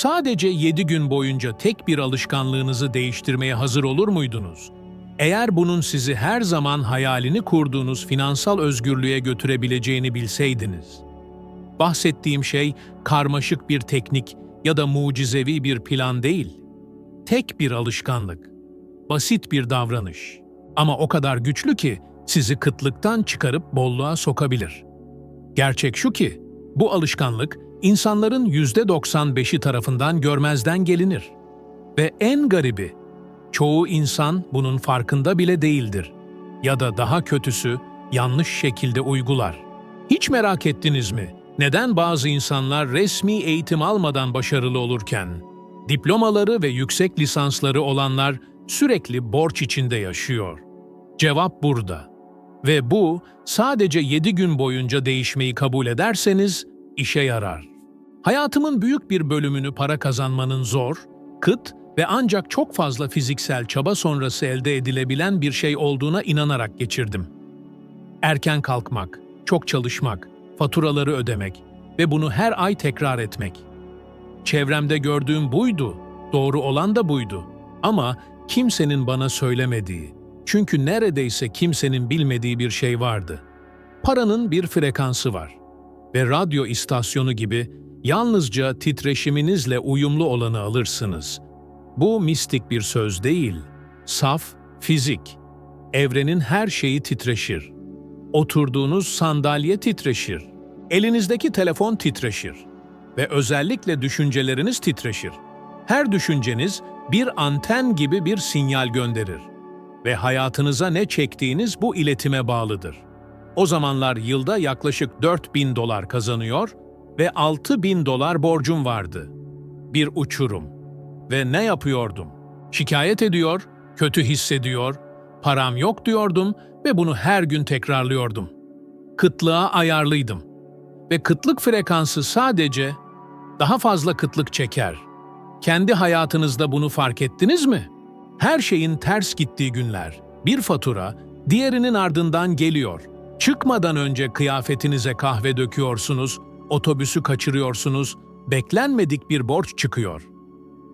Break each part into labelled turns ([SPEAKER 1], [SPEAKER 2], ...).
[SPEAKER 1] Sadece 7 gün boyunca tek bir alışkanlığınızı değiştirmeye hazır olur muydunuz? Eğer bunun sizi her zaman hayalini kurduğunuz finansal özgürlüğe götürebileceğini bilseydiniz. Bahsettiğim şey karmaşık bir teknik ya da mucizevi bir plan değil. Tek bir alışkanlık. Basit bir davranış. Ama o kadar güçlü ki sizi kıtlıktan çıkarıp bolluğa sokabilir. Gerçek şu ki, bu alışkanlık insanların %95'i tarafından görmezden gelinir. Ve en garibi, çoğu insan bunun farkında bile değildir. Ya da daha kötüsü, yanlış şekilde uygular. Hiç merak ettiniz mi? Neden bazı insanlar resmi eğitim almadan başarılı olurken, diplomaları ve yüksek lisansları olanlar sürekli borç içinde yaşıyor? Cevap burada. Ve bu sadece 7 gün boyunca değişmeyi kabul ederseniz işe yarar. Hayatımın büyük bir bölümünü para kazanmanın zor, kıt ve ancak çok fazla fiziksel çaba sonrası elde edilebilen bir şey olduğuna inanarak geçirdim. Erken kalkmak, çok çalışmak, faturaları ödemek ve bunu her ay tekrar etmek. Çevremde gördüğüm buydu, doğru olan da buydu. Ama kimsenin bana söylemediği, çünkü neredeyse kimsenin bilmediği bir şey vardı. Paranın bir frekansı var ve radyo istasyonu gibi yalnızca titreşiminizle uyumlu olanı alırsınız. Bu mistik bir söz değil, saf, fizik. Evrenin her şeyi titreşir. Oturduğunuz sandalye titreşir. Elinizdeki telefon titreşir. Ve özellikle düşünceleriniz titreşir. Her düşünceniz bir anten gibi bir sinyal gönderir. Ve hayatınıza ne çektiğiniz bu iletime bağlıdır. O zamanlar yılda yaklaşık 4000 dolar kazanıyor ve 6000 dolar borcum vardı. Bir uçurum. Ve ne yapıyordum? Şikayet ediyor, kötü hissediyor, param yok diyordum ve bunu her gün tekrarlıyordum. Kıtlığa ayarlıydım. Ve kıtlık frekansı sadece daha fazla kıtlık çeker. Kendi hayatınızda bunu fark ettiniz mi? Her şeyin ters gittiği günler, bir fatura diğerinin ardından geliyor. Çıkmadan önce kıyafetinize kahve döküyorsunuz, otobüsü kaçırıyorsunuz, beklenmedik bir borç çıkıyor.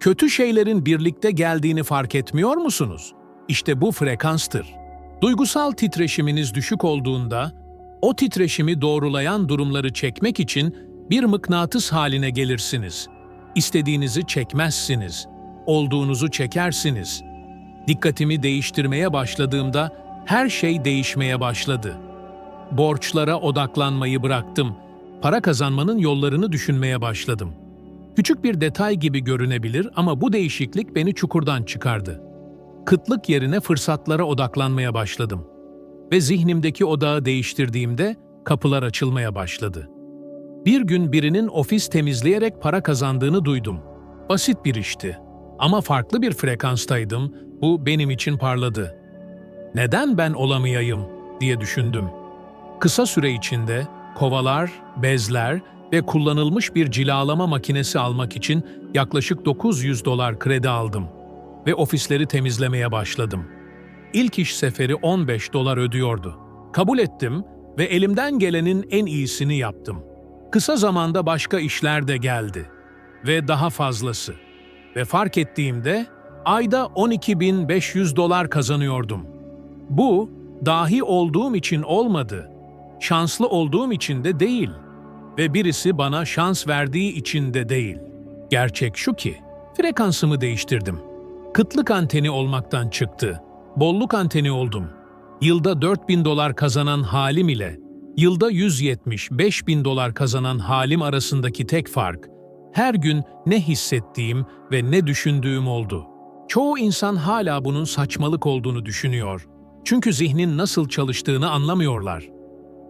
[SPEAKER 1] Kötü şeylerin birlikte geldiğini fark etmiyor musunuz? İşte bu frekanstır. Duygusal titreşiminiz düşük olduğunda, o titreşimi doğrulayan durumları çekmek için bir mıknatıs haline gelirsiniz. İstediğinizi çekmezsiniz, olduğunuzu çekersiniz. Dikkatimi değiştirmeye başladığımda her şey değişmeye başladı. Borçlara odaklanmayı bıraktım. Para kazanmanın yollarını düşünmeye başladım. Küçük bir detay gibi görünebilir ama bu değişiklik beni çukurdan çıkardı. Kıtlık yerine fırsatlara odaklanmaya başladım. Ve zihnimdeki odağı değiştirdiğimde kapılar açılmaya başladı. Bir gün birinin ofis temizleyerek para kazandığını duydum. Basit bir işti. Ama farklı bir frekanstaydım, bu benim için parladı. Neden ben olamayayım diye düşündüm. Kısa süre içinde kovalar, bezler ve kullanılmış bir cilalama makinesi almak için yaklaşık 900 dolar kredi aldım ve ofisleri temizlemeye başladım. İlk iş seferi 15 dolar ödüyordu. Kabul ettim ve elimden gelenin en iyisini yaptım. Kısa zamanda başka işler de geldi ve daha fazlası. Ve fark ettiğimde ayda 12.500 dolar kazanıyordum. Bu dahi olduğum için olmadı. Şanslı olduğum için de değil ve birisi bana şans verdiği için de değil. Gerçek şu ki, frekansımı değiştirdim. Kıtlık anteni olmaktan çıktı. Bolluk anteni oldum. Yılda 4000 dolar kazanan halim ile yılda 175 bin dolar kazanan halim arasındaki tek fark, her gün ne hissettiğim ve ne düşündüğüm oldu. Çoğu insan hala bunun saçmalık olduğunu düşünüyor. Çünkü zihnin nasıl çalıştığını anlamıyorlar.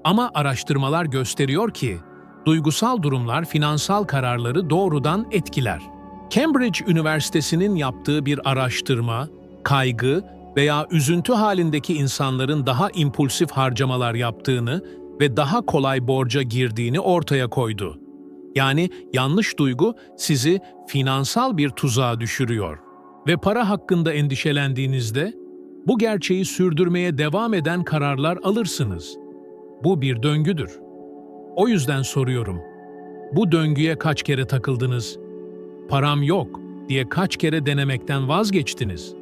[SPEAKER 1] Ama araştırmalar gösteriyor ki, duygusal durumlar finansal kararları doğrudan etkiler. Cambridge Üniversitesi'nin yaptığı bir araştırma, kaygı veya üzüntü halindeki insanların daha impulsif harcamalar yaptığını ve daha kolay borca girdiğini ortaya koydu. Yani yanlış duygu sizi finansal bir tuzağa düşürüyor. Ve para hakkında endişelendiğinizde bu gerçeği sürdürmeye devam eden kararlar alırsınız. Bu bir döngüdür. O yüzden soruyorum. Bu döngüye kaç kere takıldınız? param yok diye kaç kere denemekten vazgeçtiniz?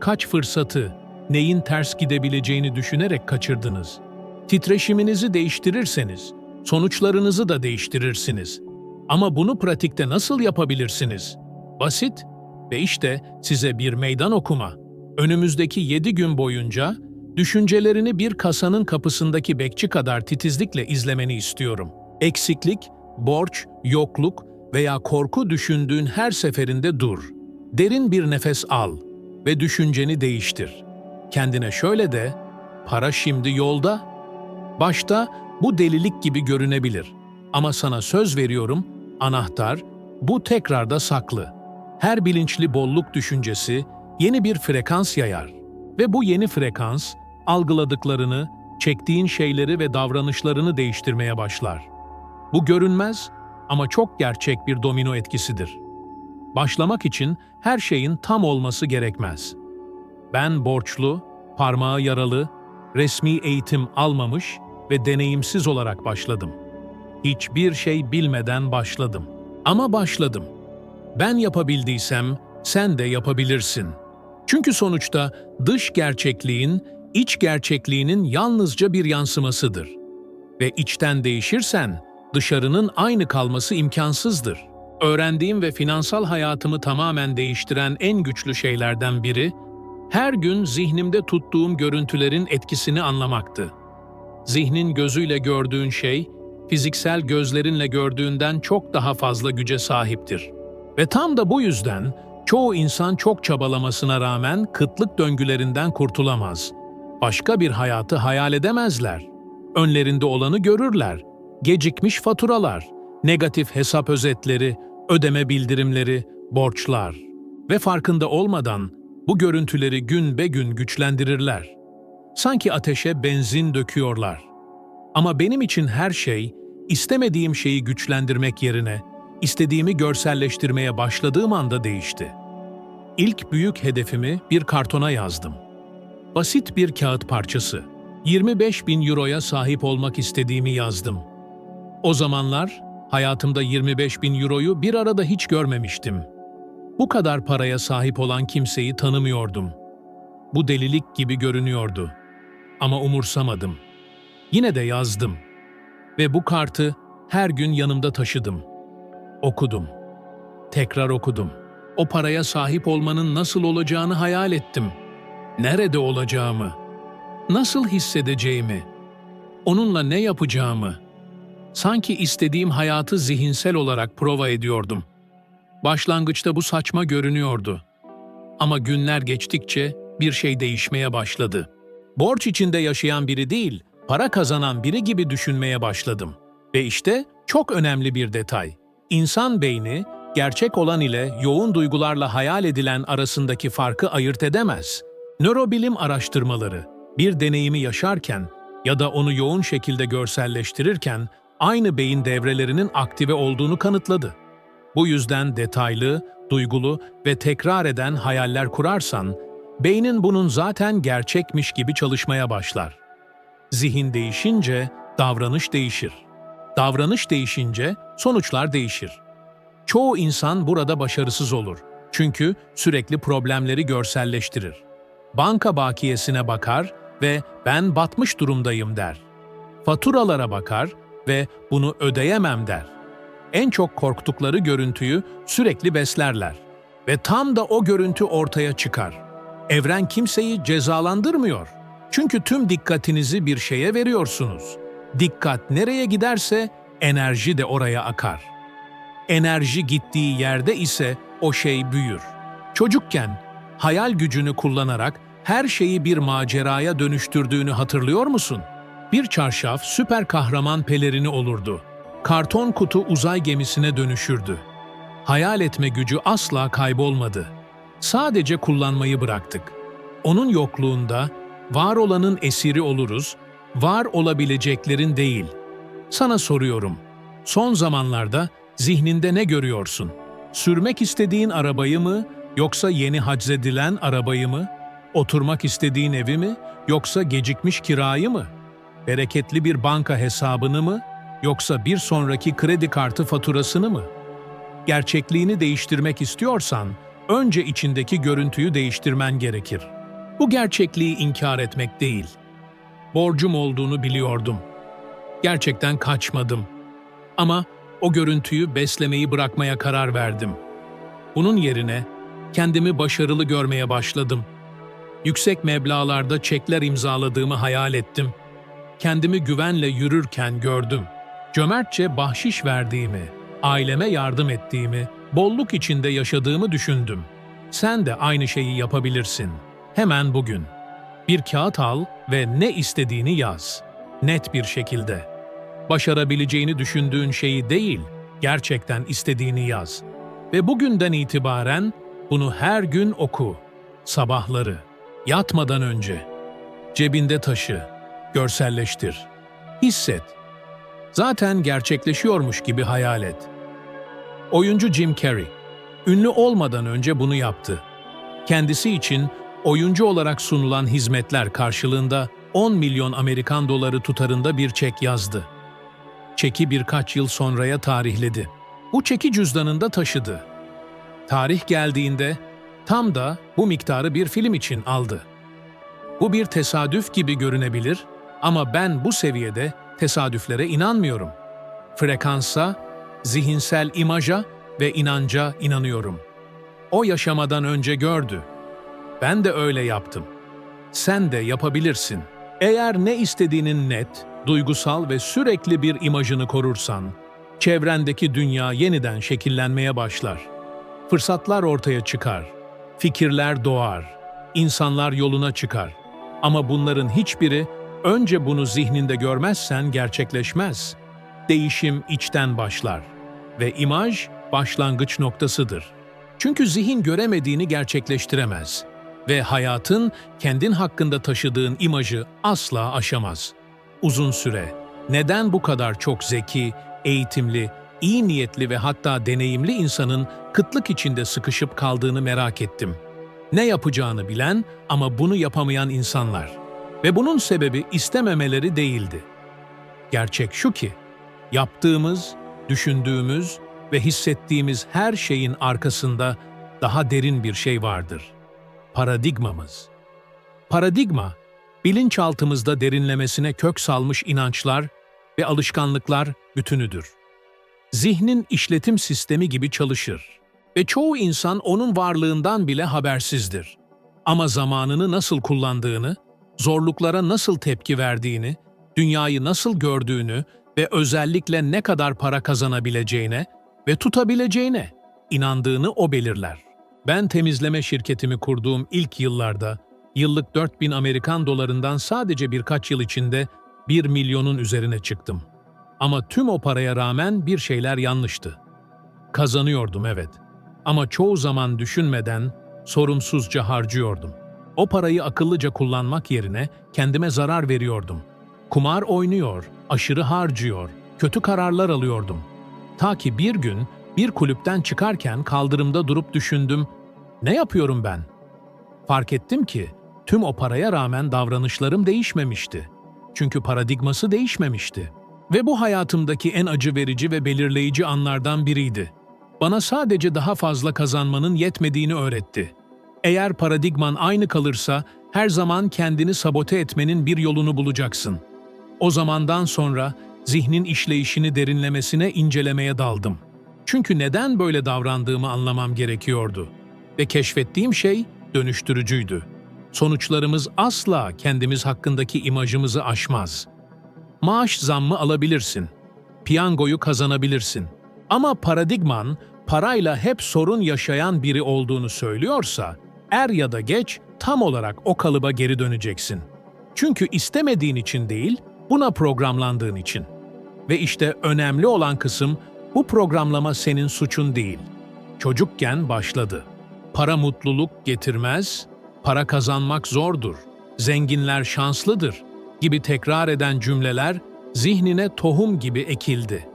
[SPEAKER 1] Kaç fırsatı, neyin ters gidebileceğini düşünerek kaçırdınız? Titreşiminizi değiştirirseniz, sonuçlarınızı da değiştirirsiniz. Ama bunu pratikte nasıl yapabilirsiniz? Basit ve işte size bir meydan okuma. Önümüzdeki 7 gün boyunca düşüncelerini bir kasanın kapısındaki bekçi kadar titizlikle izlemeni istiyorum. Eksiklik, borç, yokluk veya korku düşündüğün her seferinde dur. Derin bir nefes al ve düşünceni değiştir. Kendine şöyle de, para şimdi yolda. Başta bu delilik gibi görünebilir. Ama sana söz veriyorum, anahtar bu tekrarda saklı. Her bilinçli bolluk düşüncesi yeni bir frekans yayar. Ve bu yeni frekans, algıladıklarını, çektiğin şeyleri ve davranışlarını değiştirmeye başlar. Bu görünmez ama çok gerçek bir domino etkisidir. Başlamak için her şeyin tam olması gerekmez. Ben borçlu, parmağı yaralı, resmi eğitim almamış ve deneyimsiz olarak başladım. Hiçbir şey bilmeden başladım. Ama başladım. Ben yapabildiysem sen de yapabilirsin. Çünkü sonuçta dış gerçekliğin, iç gerçekliğinin yalnızca bir yansımasıdır. Ve içten değişirsen dışarının aynı kalması imkansızdır. Öğrendiğim ve finansal hayatımı tamamen değiştiren en güçlü şeylerden biri, her gün zihnimde tuttuğum görüntülerin etkisini anlamaktı. Zihnin gözüyle gördüğün şey, fiziksel gözlerinle gördüğünden çok daha fazla güce sahiptir. Ve tam da bu yüzden çoğu insan çok çabalamasına rağmen kıtlık döngülerinden kurtulamaz. Başka bir hayatı hayal edemezler. Önlerinde olanı görürler. Gecikmiş faturalar, negatif hesap özetleri, ödeme bildirimleri, borçlar ve farkında olmadan bu görüntüleri gün be gün güçlendirirler. Sanki ateşe benzin döküyorlar. Ama benim için her şey, istemediğim şeyi güçlendirmek yerine, istediğimi görselleştirmeye başladığım anda değişti. İlk büyük hedefimi bir kartona yazdım. Basit bir kağıt parçası. 25 bin euroya sahip olmak istediğimi yazdım. O zamanlar hayatımda 25 bin euroyu bir arada hiç görmemiştim. Bu kadar paraya sahip olan kimseyi tanımıyordum. Bu delilik gibi görünüyordu. Ama umursamadım. Yine de yazdım. Ve bu kartı her gün yanımda taşıdım. Okudum. Tekrar okudum. O paraya sahip olmanın nasıl olacağını hayal ettim. Nerede olacağımı, nasıl hissedeceğimi, onunla ne yapacağımı. Sanki istediğim hayatı zihinsel olarak prova ediyordum. Başlangıçta bu saçma görünüyordu. Ama günler geçtikçe bir şey değişmeye başladı. Borç içinde yaşayan biri değil, para kazanan biri gibi düşünmeye başladım. Ve işte çok önemli bir detay. İnsan beyni, gerçek olan ile yoğun duygularla hayal edilen arasındaki farkı ayırt edemez. Nörobilim araştırmaları, bir deneyimi yaşarken ya da onu yoğun şekilde görselleştirirken aynı beyin devrelerinin aktive olduğunu kanıtladı. Bu yüzden detaylı, duygulu ve tekrar eden hayaller kurarsan, beynin bunun zaten gerçekmiş gibi çalışmaya başlar. Zihin değişince davranış değişir. Davranış değişince sonuçlar değişir. Çoğu insan burada başarısız olur. Çünkü sürekli problemleri görselleştirir. Banka bakiyesine bakar ve ben batmış durumdayım der. Faturalara bakar ve bunu ödeyemem der. En çok korktukları görüntüyü sürekli beslerler. Ve tam da o görüntü ortaya çıkar. Evren kimseyi cezalandırmıyor. Çünkü tüm dikkatinizi bir şeye veriyorsunuz. Dikkat nereye giderse enerji de oraya akar. Enerji gittiği yerde ise o şey büyür. Çocukken hayal gücünü kullanarak her şeyi bir maceraya dönüştürdüğünü hatırlıyor musun? Bir çarşaf süper kahraman pelerini olurdu. Karton kutu uzay gemisine dönüşürdü. Hayal etme gücü asla kaybolmadı. Sadece kullanmayı bıraktık. Onun yokluğunda var olanın esiri oluruz, var olabileceklerin değil. Sana soruyorum. Son zamanlarda zihninde ne görüyorsun? Sürmek istediğin arabayı mı yoksa yeni haczedilen arabayı mı? Oturmak istediğin evi mi yoksa gecikmiş kirayı mı? Bereketli bir banka hesabını mı yoksa bir sonraki kredi kartı faturasını mı? Gerçekliğini değiştirmek istiyorsan, önce içindeki görüntüyü değiştirmen gerekir. Bu gerçekliği inkar etmek değil. Borcum olduğunu biliyordum. Gerçekten kaçmadım. Ama o görüntüyü beslemeyi bırakmaya karar verdim. Bunun yerine kendimi başarılı görmeye başladım. Yüksek meblağlarda çekler imzaladığımı hayal ettim. Kendimi güvenle yürürken gördüm. Cömertçe bahşiş verdiğimi, aileme yardım ettiğimi, bolluk içinde yaşadığımı düşündüm. Sen de aynı şeyi yapabilirsin. Hemen bugün. Bir kağıt al ve ne istediğini yaz. Net bir şekilde. Başarabileceğini düşündüğün şeyi değil, gerçekten istediğini yaz. Ve bugünden itibaren bunu her gün oku. Sabahları, yatmadan önce. Cebinde taşı, görselleştir. Hisset. Zaten gerçekleşiyormuş gibi hayal et. Oyuncu Jim Carrey, ünlü olmadan önce bunu yaptı. Kendisi için oyuncu olarak sunulan hizmetler karşılığında 10 milyon Amerikan doları tutarında bir çek yazdı. Çeki birkaç yıl sonraya tarihledi. Bu çeki cüzdanında taşıdı. Tarih geldiğinde tam da bu miktarı bir film için aldı. Bu bir tesadüf gibi görünebilir ama ben bu seviyede tesadüflere inanmıyorum. Frekansa, zihinsel imaja ve inanca inanıyorum. O yaşamadan önce gördü. Ben de öyle yaptım. Sen de yapabilirsin. Eğer ne istediğinin net, duygusal ve sürekli bir imajını korursan, çevrendeki dünya yeniden şekillenmeye başlar. Fırsatlar ortaya çıkar, fikirler doğar, insanlar yoluna çıkar. Ama bunların hiçbiri önce bunu zihninde görmezsen gerçekleşmez. Değişim içten başlar ve imaj başlangıç noktasıdır. Çünkü zihin göremediğini gerçekleştiremez ve hayatın kendin hakkında taşıdığın imajı asla aşamaz. Uzun süre neden bu kadar çok zeki, eğitimli, iyi niyetli ve hatta deneyimli insanın kıtlık içinde sıkışıp kaldığını merak ettim. Ne yapacağını bilen ama bunu yapamayan insanlar. Ve bunun sebebi istememeleri değildi. Gerçek şu ki, yaptığımız, düşündüğümüz ve hissettiğimiz her şeyin arkasında daha derin bir şey vardır. Paradigmamız. Paradigma, bilinçaltımızda derinlemesine kök salmış inançlar ve alışkanlıklar bütünüdür. Zihnin işletim sistemi gibi çalışır ve çoğu insan onun varlığından bile habersizdir. Ama zamanını nasıl kullandığını, zorluklara nasıl tepki verdiğini, dünyayı nasıl gördüğünü ve özellikle ne kadar para kazanabileceğine ve tutabileceğine inandığını o belirler. Ben temizleme şirketimi kurduğum ilk yıllarda yıllık 4000 Amerikan dolarından sadece birkaç yıl içinde 1 milyonun üzerine çıktım. Ama tüm o paraya rağmen bir şeyler yanlıştı. Kazanıyordum evet. Ama çoğu zaman düşünmeden, sorumsuzca harcıyordum. O parayı akıllıca kullanmak yerine kendime zarar veriyordum. Kumar oynuyor, aşırı harcıyor, kötü kararlar alıyordum. Ta ki bir gün bir kulüpten çıkarken kaldırımda durup düşündüm, ne yapıyorum ben? Fark ettim ki tüm o paraya rağmen davranışlarım değişmemişti. Çünkü paradigması değişmemişti. Ve bu hayatımdaki en acı verici ve belirleyici anlardan biriydi. Bana sadece daha fazla kazanmanın yetmediğini öğretti. Eğer paradigman aynı kalırsa her zaman kendini sabote etmenin bir yolunu bulacaksın. O zamandan sonra zihnin işleyişini derinlemesine incelemeye daldım. Çünkü neden böyle davrandığımı anlamam gerekiyordu. Ve keşfettiğim şey dönüştürücüydü. Sonuçlarımız asla kendimiz hakkındaki imajımızı aşmaz. Maaş zammı alabilirsin. Piyangoyu kazanabilirsin. Ama paradigman parayla hep sorun yaşayan biri olduğunu söylüyorsa, er ya da geç tam olarak o kalıba geri döneceksin. Çünkü istemediğin için değil, buna programlandığın için. Ve işte önemli olan kısım bu programlama senin suçun değil. Çocukken başladı. Para mutluluk getirmez, para kazanmak zordur, zenginler şanslıdır gibi tekrar eden cümleler zihnine tohum gibi ekildi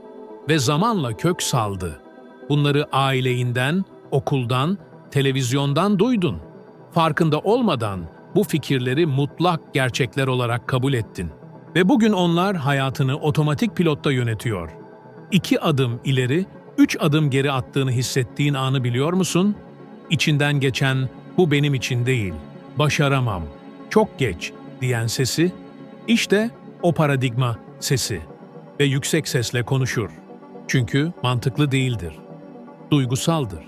[SPEAKER 1] ve zamanla kök saldı. Bunları aileyinden, okuldan, televizyondan duydun. Farkında olmadan bu fikirleri mutlak gerçekler olarak kabul ettin. Ve bugün onlar hayatını otomatik pilotta yönetiyor. İki adım ileri, Üç adım geri attığını hissettiğin anı biliyor musun? İçinden geçen bu benim için değil, başaramam, çok geç diyen sesi, işte o paradigma sesi ve yüksek sesle konuşur. Çünkü mantıklı değildir, duygusaldır.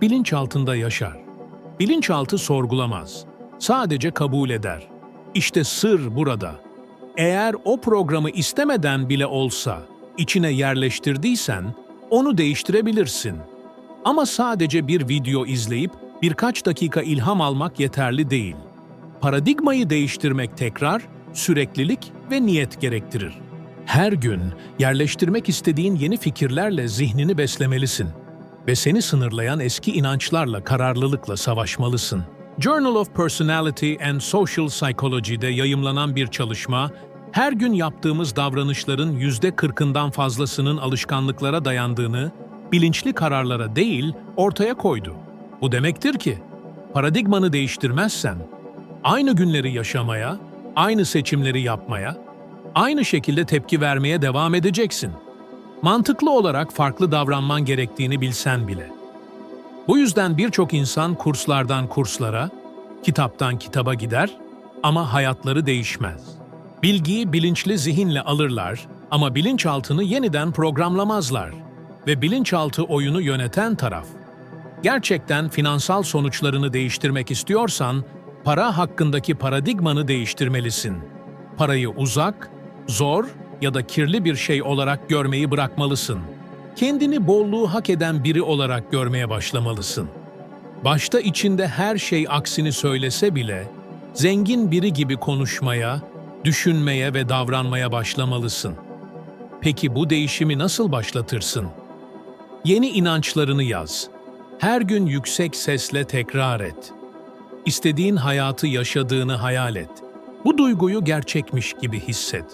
[SPEAKER 1] Bilinç altında yaşar. Bilinçaltı sorgulamaz, sadece kabul eder. İşte sır burada. Eğer o programı istemeden bile olsa içine yerleştirdiysen onu değiştirebilirsin. Ama sadece bir video izleyip birkaç dakika ilham almak yeterli değil. Paradigmayı değiştirmek tekrar, süreklilik ve niyet gerektirir. Her gün yerleştirmek istediğin yeni fikirlerle zihnini beslemelisin ve seni sınırlayan eski inançlarla kararlılıkla savaşmalısın. Journal of Personality and Social Psychology'de yayımlanan bir çalışma, her gün yaptığımız davranışların yüzde kırkından fazlasının alışkanlıklara dayandığını, bilinçli kararlara değil ortaya koydu. Bu demektir ki, paradigmanı değiştirmezsen, aynı günleri yaşamaya, aynı seçimleri yapmaya, aynı şekilde tepki vermeye devam edeceksin. Mantıklı olarak farklı davranman gerektiğini bilsen bile. Bu yüzden birçok insan kurslardan kurslara, kitaptan kitaba gider ama hayatları değişmez. Bilgiyi bilinçli zihinle alırlar ama bilinçaltını yeniden programlamazlar ve bilinçaltı oyunu yöneten taraf. Gerçekten finansal sonuçlarını değiştirmek istiyorsan, para hakkındaki paradigmanı değiştirmelisin. Parayı uzak, zor ya da kirli bir şey olarak görmeyi bırakmalısın. Kendini bolluğu hak eden biri olarak görmeye başlamalısın. Başta içinde her şey aksini söylese bile, zengin biri gibi konuşmaya, düşünmeye ve davranmaya başlamalısın. Peki bu değişimi nasıl başlatırsın? Yeni inançlarını yaz. Her gün yüksek sesle tekrar et. İstediğin hayatı yaşadığını hayal et. Bu duyguyu gerçekmiş gibi hisset.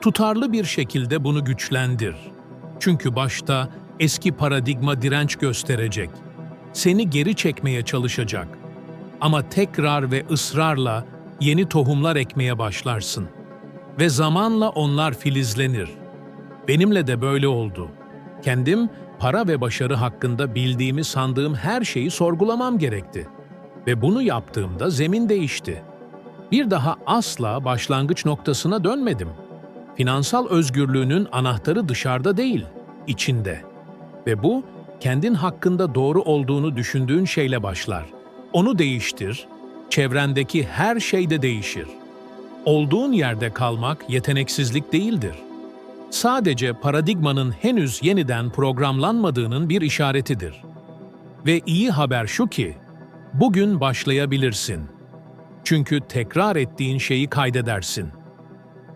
[SPEAKER 1] Tutarlı bir şekilde bunu güçlendir. Çünkü başta eski paradigma direnç gösterecek. Seni geri çekmeye çalışacak. Ama tekrar ve ısrarla yeni tohumlar ekmeye başlarsın. Ve zamanla onlar filizlenir. Benimle de böyle oldu. Kendim para ve başarı hakkında bildiğimi sandığım her şeyi sorgulamam gerekti. Ve bunu yaptığımda zemin değişti. Bir daha asla başlangıç noktasına dönmedim. Finansal özgürlüğünün anahtarı dışarıda değil, içinde. Ve bu, kendin hakkında doğru olduğunu düşündüğün şeyle başlar. Onu değiştir, çevrendeki her şey de değişir. Olduğun yerde kalmak yeteneksizlik değildir. Sadece paradigmanın henüz yeniden programlanmadığının bir işaretidir. Ve iyi haber şu ki, bugün başlayabilirsin. Çünkü tekrar ettiğin şeyi kaydedersin.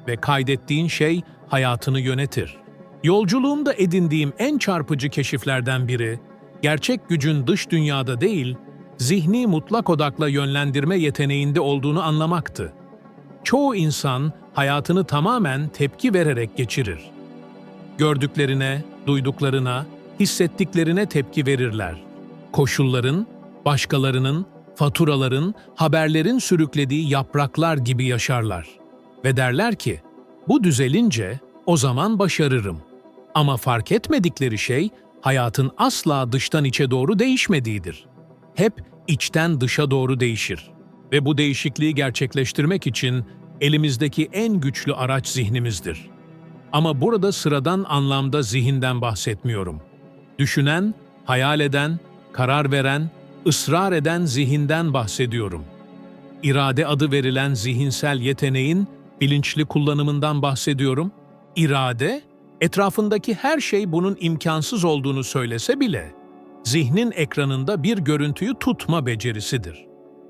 [SPEAKER 1] Ve kaydettiğin şey hayatını yönetir. Yolculuğumda edindiğim en çarpıcı keşiflerden biri, gerçek gücün dış dünyada değil, zihni mutlak odakla yönlendirme yeteneğinde olduğunu anlamaktı. Çoğu insan hayatını tamamen tepki vererek geçirir. Gördüklerine, duyduklarına, hissettiklerine tepki verirler. Koşulların, başkalarının, faturaların, haberlerin sürüklediği yapraklar gibi yaşarlar. Ve derler ki, bu düzelince o zaman başarırım. Ama fark etmedikleri şey hayatın asla dıştan içe doğru değişmediğidir. Hep içten dışa doğru değişir. Ve bu değişikliği gerçekleştirmek için elimizdeki en güçlü araç zihnimizdir. Ama burada sıradan anlamda zihinden bahsetmiyorum. Düşünen, hayal eden, karar veren, ısrar eden zihinden bahsediyorum. İrade adı verilen zihinsel yeteneğin bilinçli kullanımından bahsediyorum. İrade, etrafındaki her şey bunun imkansız olduğunu söylese bile, zihnin ekranında bir görüntüyü tutma becerisidir.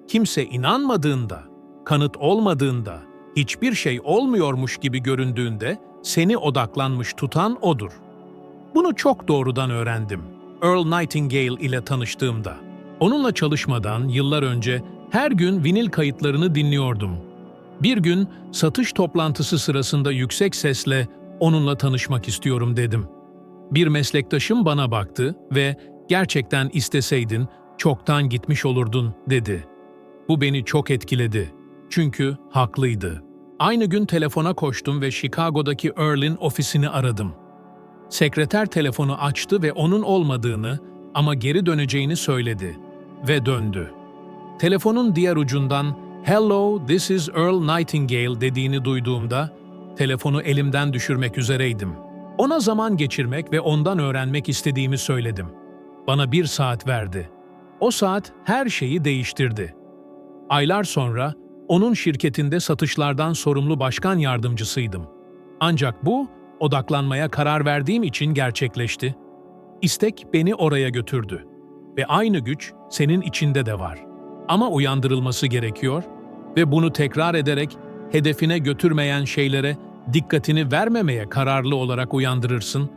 [SPEAKER 1] Kimse inanmadığında, kanıt olmadığında, hiçbir şey olmuyormuş gibi göründüğünde seni odaklanmış tutan odur. Bunu çok doğrudan öğrendim. Earl Nightingale ile tanıştığımda. Onunla çalışmadan yıllar önce her gün vinil kayıtlarını dinliyordum. Bir gün satış toplantısı sırasında yüksek sesle onunla tanışmak istiyorum dedim. Bir meslektaşım bana baktı ve gerçekten isteseydin çoktan gitmiş olurdun dedi. Bu beni çok etkiledi. Çünkü haklıydı. Aynı gün telefona koştum ve Chicago'daki Earl'in ofisini aradım. Sekreter telefonu açtı ve onun olmadığını ama geri döneceğini söyledi ve döndü. Telefonun diğer ucundan "Hello, this is Earl Nightingale" dediğini duyduğumda telefonu elimden düşürmek üzereydim. Ona zaman geçirmek ve ondan öğrenmek istediğimi söyledim. Bana bir saat verdi. O saat her şeyi değiştirdi. Aylar sonra onun şirketinde satışlardan sorumlu başkan yardımcısıydım. Ancak bu odaklanmaya karar verdiğim için gerçekleşti. İstek beni oraya götürdü ve aynı güç senin içinde de var. Ama uyandırılması gerekiyor ve bunu tekrar ederek hedefine götürmeyen şeylere dikkatini vermemeye kararlı olarak uyandırırsın.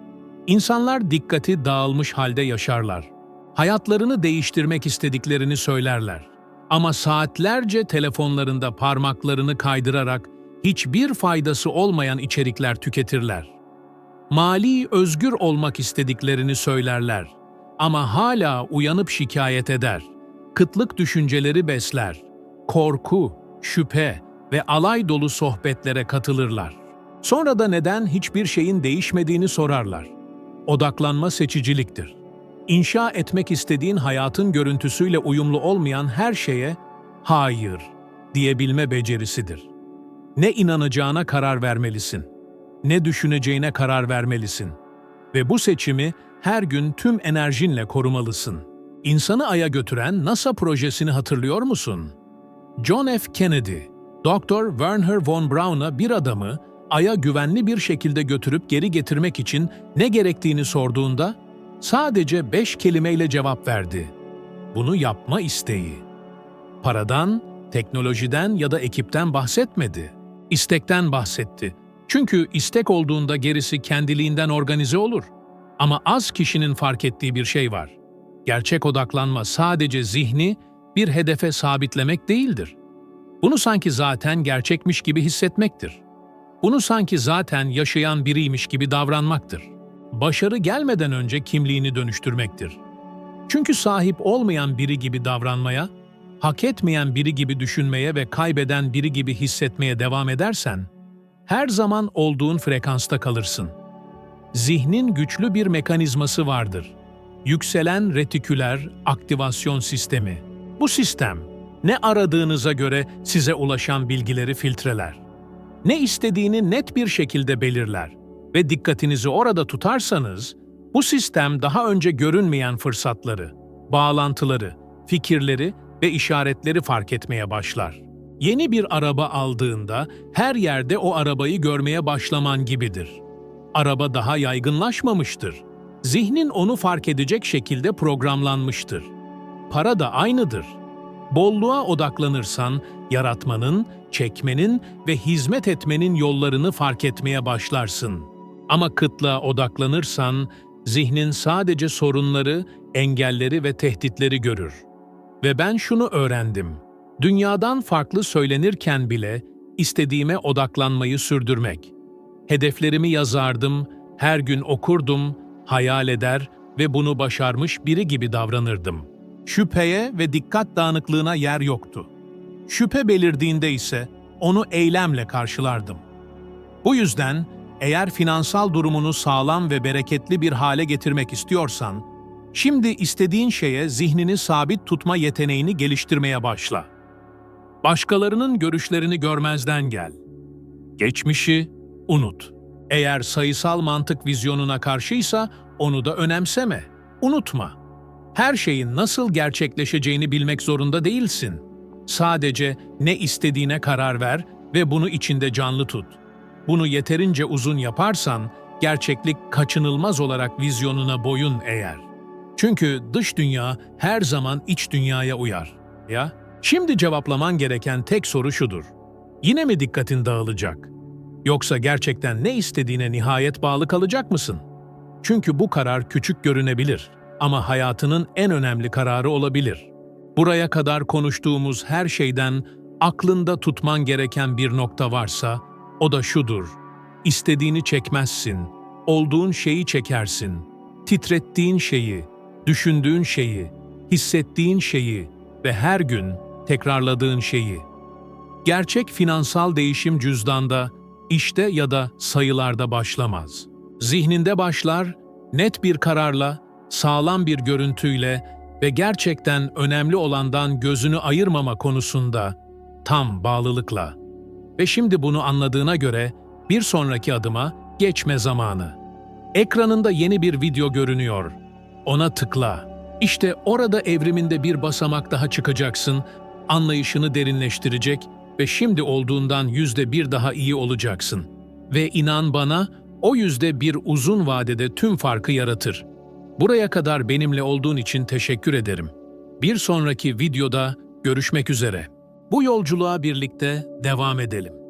[SPEAKER 1] İnsanlar dikkati dağılmış halde yaşarlar. Hayatlarını değiştirmek istediklerini söylerler. Ama saatlerce telefonlarında parmaklarını kaydırarak hiçbir faydası olmayan içerikler tüketirler. Mali özgür olmak istediklerini söylerler ama hala uyanıp şikayet eder. Kıtlık düşünceleri besler. Korku, şüphe ve alay dolu sohbetlere katılırlar. Sonra da neden hiçbir şeyin değişmediğini sorarlar. Odaklanma seçiciliktir. İnşa etmek istediğin hayatın görüntüsüyle uyumlu olmayan her şeye hayır diyebilme becerisidir. Ne inanacağına karar vermelisin. Ne düşüneceğine karar vermelisin. Ve bu seçimi her gün tüm enerjinle korumalısın. İnsanı Ay'a götüren NASA projesini hatırlıyor musun? John F. Kennedy, Dr. Werner von Braun'a bir adamı Ay'a güvenli bir şekilde götürüp geri getirmek için ne gerektiğini sorduğunda sadece beş kelimeyle cevap verdi. Bunu yapma isteği. Paradan, teknolojiden ya da ekipten bahsetmedi. İstekten bahsetti. Çünkü istek olduğunda gerisi kendiliğinden organize olur. Ama az kişinin fark ettiği bir şey var. Gerçek odaklanma sadece zihni bir hedefe sabitlemek değildir. Bunu sanki zaten gerçekmiş gibi hissetmektir. Bunu sanki zaten yaşayan biriymiş gibi davranmaktır. Başarı gelmeden önce kimliğini dönüştürmektir. Çünkü sahip olmayan biri gibi davranmaya, hak etmeyen biri gibi düşünmeye ve kaybeden biri gibi hissetmeye devam edersen, her zaman olduğun frekansta kalırsın. Zihnin güçlü bir mekanizması vardır. Yükselen retiküler aktivasyon sistemi. Bu sistem, ne aradığınıza göre size ulaşan bilgileri filtreler. Ne istediğini net bir şekilde belirler ve dikkatinizi orada tutarsanız, bu sistem daha önce görünmeyen fırsatları, bağlantıları, fikirleri ve işaretleri fark etmeye başlar. Yeni bir araba aldığında her yerde o arabayı görmeye başlaman gibidir. Araba daha yaygınlaşmamıştır. Zihnin onu fark edecek şekilde programlanmıştır. Para da aynıdır. Bolluğa odaklanırsan yaratmanın, çekmenin ve hizmet etmenin yollarını fark etmeye başlarsın. Ama kıtlığa odaklanırsan zihnin sadece sorunları, engelleri ve tehditleri görür. Ve ben şunu öğrendim. Dünyadan farklı söylenirken bile istediğime odaklanmayı sürdürmek. Hedeflerimi yazardım, her gün okurdum, hayal eder ve bunu başarmış biri gibi davranırdım. Şüpheye ve dikkat dağınıklığına yer yoktu. Şüphe belirdiğinde ise onu eylemle karşılardım. Bu yüzden eğer finansal durumunu sağlam ve bereketli bir hale getirmek istiyorsan, şimdi istediğin şeye zihnini sabit tutma yeteneğini geliştirmeye başla. Başkalarının görüşlerini görmezden gel. Geçmişi unut. Eğer sayısal mantık vizyonuna karşıysa onu da önemseme. Unutma. Her şeyin nasıl gerçekleşeceğini bilmek zorunda değilsin. Sadece ne istediğine karar ver ve bunu içinde canlı tut. Bunu yeterince uzun yaparsan gerçeklik kaçınılmaz olarak vizyonuna boyun eğer. Çünkü dış dünya her zaman iç dünyaya uyar. Ya? Şimdi cevaplaman gereken tek soru şudur. Yine mi dikkatin dağılacak? Yoksa gerçekten ne istediğine nihayet bağlı kalacak mısın? Çünkü bu karar küçük görünebilir ama hayatının en önemli kararı olabilir. Buraya kadar konuştuğumuz her şeyden aklında tutman gereken bir nokta varsa o da şudur. İstediğini çekmezsin, olduğun şeyi çekersin. Titrettiğin şeyi, düşündüğün şeyi, hissettiğin şeyi ve her gün tekrarladığın şeyi. Gerçek finansal değişim cüzdanda, işte ya da sayılarda başlamaz. Zihninde başlar, net bir kararla, sağlam bir görüntüyle ve gerçekten önemli olandan gözünü ayırmama konusunda tam bağlılıkla. Ve şimdi bunu anladığına göre bir sonraki adıma geçme zamanı. Ekranında yeni bir video görünüyor. Ona tıkla. İşte orada evriminde bir basamak daha çıkacaksın, anlayışını derinleştirecek ve şimdi olduğundan yüzde bir daha iyi olacaksın. Ve inan bana, o yüzde bir uzun vadede tüm farkı yaratır. Buraya kadar benimle olduğun için teşekkür ederim. Bir sonraki videoda görüşmek üzere. Bu yolculuğa birlikte devam edelim.